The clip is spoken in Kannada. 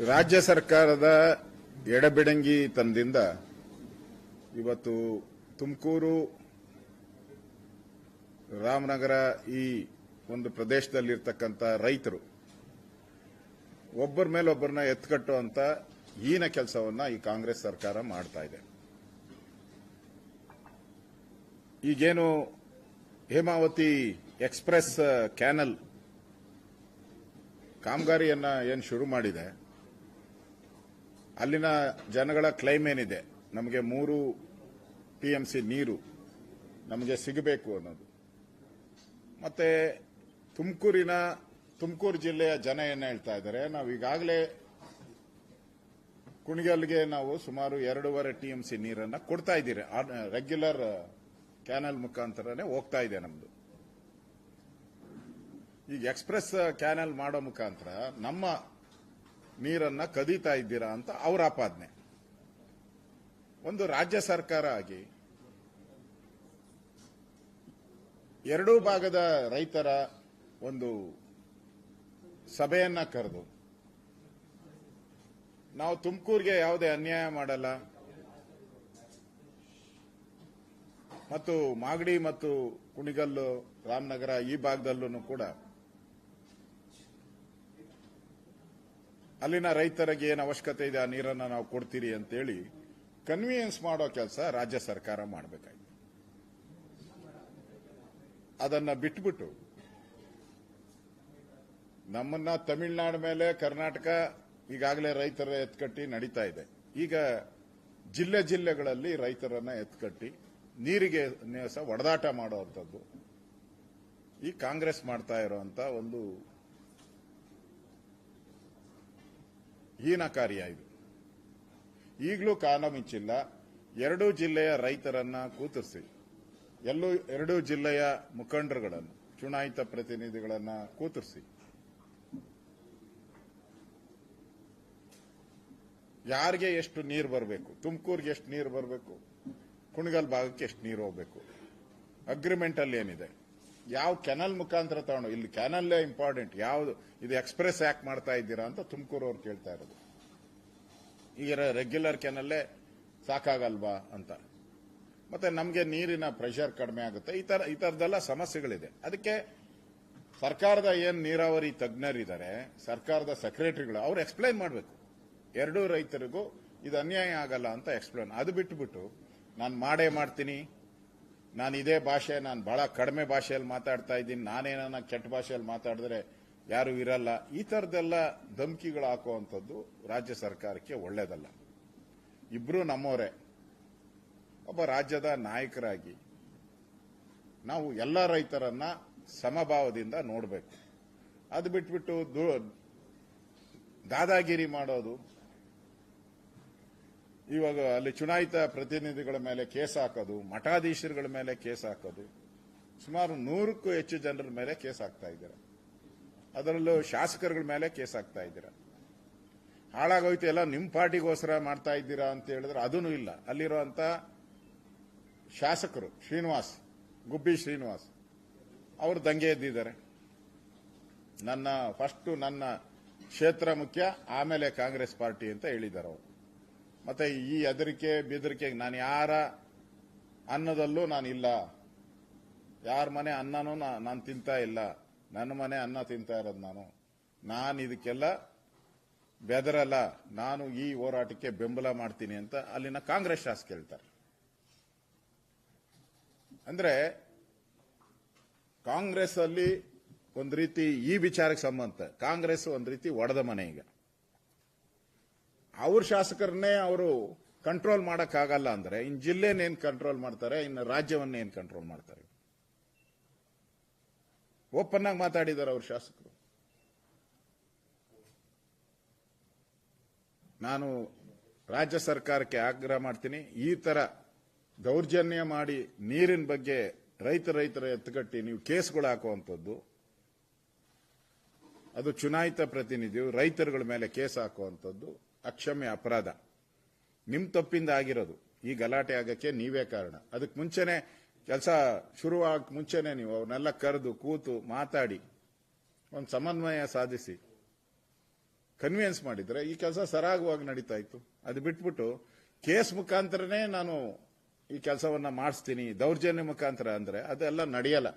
ರಾಜ್ಯ ಸರ್ಕಾರದ ಎಡಬಿಡಂಗಿ ತಂದಿಂದ ಇವತ್ತು ತುಮಕೂರು ರಾಮನಗರ ಈ ಒಂದು ಪ್ರದೇಶದಲ್ಲಿರ್ತಕ್ಕಂಥ ರೈತರು ಒಬ್ಬರ ಮೇಲೆ ಒಬ್ಬರನ್ನ ಎತ್ಕಟ್ಟುವಂತ ಹೀನ ಕೆಲಸವನ್ನ ಈ ಕಾಂಗ್ರೆಸ್ ಸರ್ಕಾರ ಮಾಡ್ತಾ ಇದೆ. ಈಗೇನು ಹೇಮಾವತಿ ಎಕ್ಸ್ಪ್ರೆಸ್ ಕ್ಯಾನಲ್ ಕಾಮಗಾರಿಯನ್ನ ಏನು ಶುರು ಮಾಡಿದೆ? ಅಲ್ಲಿನ ಜನಗಳ ಕ್ಲೈಮ್ ಏನಿದೆ? ನಮಗೆ ಮೂರು ಟಿಎಂಸಿ ನೀರು ನಮಗೆ ಸಿಗಬೇಕು ಅನ್ನೋದು. ಮತ್ತೆ ತುಮಕೂರಿನ, ತುಮಕೂರು ಜಿಲ್ಲೆಯ ಜನ ಏನ್ ಹೇಳ್ತಾ ಇದ್ದಾರೆ? ನಾವು ಈಗಾಗಲೇ ಕುಣಿಗಲ್ಗೆ ನಾವು ಸುಮಾರು ಎರಡೂವರೆ ಟಿಎಂಸಿ ನೀರನ್ನ ಕೊಡ್ತಾ ಇದ್ದೀರಿ. ರೆಗ್ಯುಲರ್ ಕ್ಯಾನಲ್ ಮುಖಾಂತರನೇ ಹೋಗ್ತಾ ಇದೆ ನಮ್ದು. ಈಗ ಎಕ್ಸ್ಪ್ರೆಸ್ ಕ್ಯಾನಲ್ ಮಾಡೋ ಮುಖಾಂತರ ನಮ್ಮ ನೀರನ್ನ ಕದೀತಾ ಇದ್ದೀರಾ ಅಂತ ಅವರ ಆಪಾದನೆ. ಒಂದು ರಾಜ್ಯ ಸರ್ಕಾರ ಆಗಿ ಎರಡೂ ಭಾಗದ ರೈತರ ಒಂದು ಸಭೆಯನ್ನ ಕರೆದು, ನಾವು ತುಮಕೂರಿಗೆ ಯಾವುದೇ ಅನ್ಯಾಯ ಮಾಡಲ್ಲ, ಮತ್ತು ಮಾಗಡಿ ಮತ್ತು ಕುಣಿಗಲ್ಲು ರಾಮನಗರ ಈ ಭಾಗದಲ್ಲೂ ಕೂಡ ಅಲ್ಲಿನ ರೈತರಿಗೆ ಏನು ಅವಶ್ಯಕತೆ ಇದೆ ಆ ನೀರನ್ನು ನಾವು ಕೊಡ್ತೀರಿ ಅಂತೇಳಿ ಕನ್ವಿಯೆನ್ಸ್ ಮಾಡೋ ಕೆಲಸ ರಾಜ್ಯ ಸರ್ಕಾರ ಮಾಡಬೇಕಾಗಿದೆ ಅದನ್ನ ಬಿಟ್ಬಿಟ್ಟು ನಮ್ಮನ್ನ ತಮಿಳುನಾಡು ಮೇಲೆ ಕರ್ನಾಟಕ ಈಗಾಗಲೇ ರೈತರ ಎತ್ಕಟ್ಟಿ ನಡೀತಾ ಇದೆ. ಈಗ ಜಿಲ್ಲೆ ಜಿಲ್ಲೆಗಳಲ್ಲಿ ರೈತರನ್ನ ಎತ್ಕಟ್ಟಿ ನೀರಿಗೆ ಒಡೆದಾಟ ಮಾಡುವಂಥದ್ದು ಈ ಕಾಂಗ್ರೆಸ್ ಮಾಡ್ತಾ ಇರುವಂತಹ ಒಂದು ಹೀನ ಕಾರ್ಯ ಇದು ಈಗಲೂ ಕಾಲ ಮಿಂಚಿಲ್ಲ ಎರಡೂ ಜಿಲ್ಲೆಯ ರೈತರನ್ನ ಕೂತರಿಸಿ. ಎಲ್ಲೂ ಎರಡೂ ಜಿಲ್ಲೆಯ ಮುಖಂಡರುಗಳನ್ನು, ಚುನಾಯಿತ ಪ್ರತಿನಿಧಿಗಳನ್ನ ಕೂತರಿಸಿ. ಯಾರಿಗೆ ಎಷ್ಟು ನೀರು ಬರಬೇಕು? ತುಮಕೂರಿಗೆ ಎಷ್ಟು ನೀರು ಬರಬೇಕು? ಕುಣಗಲ್ ಭಾಗಕ್ಕೆ ಎಷ್ಟು ನೀರು ಹೋಗಬೇಕು? ಅಗ್ರಿಮೆಂಟ್ ಅಲ್ಲಿ ಏನಿದೆ? ಯಾವ ಕೆನಲ್ ಮುಖಾಂತರ ತಗೊಂಡು ಇಲ್ಲಿ ಕೆನಲ್ಲೇ ಇಂಪಾರ್ಟೆಂಟ್ ಯಾವುದು? ಇದು ಎಕ್ಸ್ಪ್ರೆಸ್ ಯಾಕೆ ಮಾಡ್ತಾ ಇದ್ದೀರಾ ಅಂತ ತುಮಕೂರು ಅವ್ರು ಕೇಳ್ತಾ ಇರೋದು. ಈಗ ರೆಗ್ಯುಲರ್ ಕೆನಲ್ಲೇ ಸಾಕಾಗಲ್ವಾ ಅಂತ. ಮತ್ತೆ ನಮಗೆ ನೀರಿನ ಪ್ರೆಷರ್ ಕಡಿಮೆ ಆಗುತ್ತೆ. ಈ ತರ, ಈ ತರದೆಲ್ಲ ಸಮಸ್ಯೆಗಳಿದೆ. ಅದಕ್ಕೆ ಸರ್ಕಾರದ ಏನ್ ನೀರಾವರಿ ತಜ್ಞರಿದ್ದಾರೆ, ಸರ್ಕಾರದ ಸೆಕ್ರೆಟರಿಗಳು ಅವ್ರು ಎಕ್ಸ್ಪ್ಲೈನ್ ಮಾಡಬೇಕು. ಎರಡೂ ರೈತರಿಗೂ ಇದು ಅನ್ಯಾಯ ಆಗಲ್ಲ ಅಂತ ಎಕ್ಸ್ಪ್ಲೈನ್ ಅದು ಬಿಟ್ಟುಬಿಟ್ಟು ನಾನು ಮಾಡೇ ಮಾಡ್ತೀನಿ. ನಾನು ಇದೇ ಭಾಷೆ, ನಾನು ಬಹಳ ಕಡಿಮೆ ಭಾಷೆಯಲ್ಲಿ ಮಾತಾಡ್ತಾ ಇದ್ದೀನಿ. ನಾನೇನ ಕೆಟ್ಟ ಭಾಷೆಯಲ್ಲಿ ಮಾತಾಡಿದ್ರೆ ಯಾರು ಇರಲ್ಲ. ಈ ಥರದ್ದೆಲ್ಲ ಧಮಕಿಗಳು ಹಾಕುವಂಥದ್ದು ರಾಜ್ಯ ಸರ್ಕಾರಕ್ಕೆ ಒಳ್ಳೇದಲ್ಲ. ಇಬ್ರು ನಮ್ಮವರೇ ಒಬ್ಬ ರಾಜ್ಯದ ನಾಯಕರಾಗಿ ನಾವು ಎಲ್ಲ ರೈತರನ್ನ ಸಮಭಾವದಿಂದ ನೋಡಬೇಕು. ಅದು ಬಿಟ್ಬಿಟ್ಟು ದಾದಾಗಿರಿ ಮಾಡೋದು ಇವಾಗ ಅಲ್ಲಿ ಚುನಾಯಿತ ಪ್ರತಿನಿಧಿಗಳ ಮೇಲೆ ಕೇಸ್ ಹಾಕೋದು, ಮಠಾಧೀಶರುಗಳ ಮೇಲೆ ಕೇಸ್ ಹಾಕೋದು, ಸುಮಾರು ನೂರಕ್ಕೂ ಹೆಚ್ಚು ಜನರ ಮೇಲೆ ಕೇಸ್ ಹಾಕ್ತಾ ಇದ್ದೀರಾ. ಅದರಲ್ಲೂ ಶಾಸಕರುಗಳ ಮೇಲೆ ಕೇಸ್ ಹಾಕ್ತಾ ಇದ್ದೀರಾ? ಹಾಳಾಗೋಯ್ತು, ಎಲ್ಲ ನಿಮ್ಮ ಪಾರ್ಟಿಗೋಸ್ಕರ ಮಾಡ್ತಾ ಇದ್ದೀರಾ ಅಂತ ಹೇಳಿದ್ರೆ ಅದೂ ಇಲ್ಲ. ಅಲ್ಲಿರುವಂತ ಶಾಸಕರು, ಶ್ರೀನಿವಾಸ್, ಗುಬ್ಬಿ ಶ್ರೀನಿವಾಸ್, ಅವರು ದಂಗೆ ಎದ್ದಿದ್ದಾರೆ. ನನ್ನ ಫಸ್ಟ್ ನನ್ನ ಕ್ಷೇತ್ರ ಮುಖ್ಯ, ಆಮೇಲೆ ಕಾಂಗ್ರೆಸ್ ಪಾರ್ಟಿ ಅಂತ ಹೇಳಿದ್ದಾರೆ ಅವರು. ಮತ್ತೆ ಈ ಹೆದರಿಕೆ ಬೆದರಿಕೆಗೆ ನಾನು ಯಾರ ಅನ್ನದಲ್ಲೂ ನಾನು ಇಲ್ಲ. ಯಾರ ಮನೆ ಅನ್ನನೂ ನಾನು ತಿಂತಾ ಇಲ್ಲ. ನನ್ನ ಮನೆ ಅನ್ನ ತಿಂತಾ ಇರೋದು ನಾನು. ನಾನು ಇದಕ್ಕೆಲ್ಲ ಬೆದರಲ್ಲ. ನಾನು ಈ ಹೋರಾಟಕ್ಕೆ ಬೆಂಬಲ ಮಾಡ್ತೀನಿ ಅಂತ ಅಲ್ಲಿನ ಕಾಂಗ್ರೆಸ್ ಶಾಸಕ ಹೇಳ್ತಾರೆ. ಅಂದ್ರೆ ಕಾಂಗ್ರೆಸ್ ಅಲ್ಲಿ ಒಂದು ರೀತಿ ಈ ವಿಚಾರಕ್ಕೆ ಸಂಬಂಧ, ಕಾಂಗ್ರೆಸ್ ಒಂದು ರೀತಿ ಒಡೆದ ಮನೆ ಈಗ. ಅವ್ರ ಶಾಸಕರನ್ನೇ ಅವರು ಕಂಟ್ರೋಲ್ ಮಾಡೋಕ್ಕಾಗಲ್ಲ ಅಂದ್ರೆ, ಇನ್ ಜಿಲ್ಲೆನೇನ್ ಕಂಟ್ರೋಲ್ ಮಾಡ್ತಾರೆ ಇನ್ನು ರಾಜ್ಯವನ್ನೇನು ಕಂಟ್ರೋಲ್ ಮಾಡ್ತಾರೆ? ಓಪನ್ ಆಗಿ ಮಾತಾಡಿದ್ದಾರೆ ಅವ್ರ ಶಾಸಕರು. ನಾನು ರಾಜ್ಯ ಸರ್ಕಾರಕ್ಕೆ ಆಗ್ರಹ ಮಾಡ್ತೀನಿ, ಈ ತರ ದೌರ್ಜನ್ಯ ಮಾಡಿ ನೀರಿನ ಬಗ್ಗೆ ರೈತ ರೈತರ ಎತ್ತುಗಟ್ಟಿ ನೀವು ಕೇಸ್ಗಳು ಹಾಕುವಂಥದ್ದು, ಅದು ಚುನಾಯಿತ ಪ್ರತಿನಿಧಿಯು ರೈತರುಗಳ ಮೇಲೆ ಕೇಸ್ ಹಾಕುವಂಥದ್ದು ಅಕ್ಷಮ್ಯ ಅಪರಾಧ. ನಿಮ್ ತಪ್ಪಿಂದ ಆಗಿರೋದು. ಈ ಗಲಾಟೆ ಆಗಕ್ಕೆ ನೀವೇ ಕಾರಣ. ಅದಕ್ಕೆ ಮುಂಚೆನೆ ಕೆಲಸ ಶುರುವಾಗಕ್ಕೆ ಮುಂಚೆನೆ ನೀವು ಅವ್ರನ್ನೆಲ್ಲ ಕರೆದು, ಕೂತು ಮಾತಾಡಿ. ಒಂದು ಸಮನ್ವಯ ಸಾಧಿಸಿ. ಕನ್ವಿನ್ಸ್ ಮಾಡಿದ್ರೆ ಈ ಕೆಲಸ ಸರಾಗವಾಗಿ ನಡೀತಾ ಇತ್ತು. ಅದು ಬಿಟ್ಬಿಟ್ಟು ಕೇಸ್ ಮುಖಾಂತರನೇ ನಾನು ಈ ಕೆಲಸವನ್ನ ಮಾಡಿಸ್ತೀನಿ, ದೌರ್ಜನ್ಯ ಮುಖಾಂತರ ಅಂದ್ರೆ ಅದೆಲ್ಲ ನಡೆಯಲ್ಲ.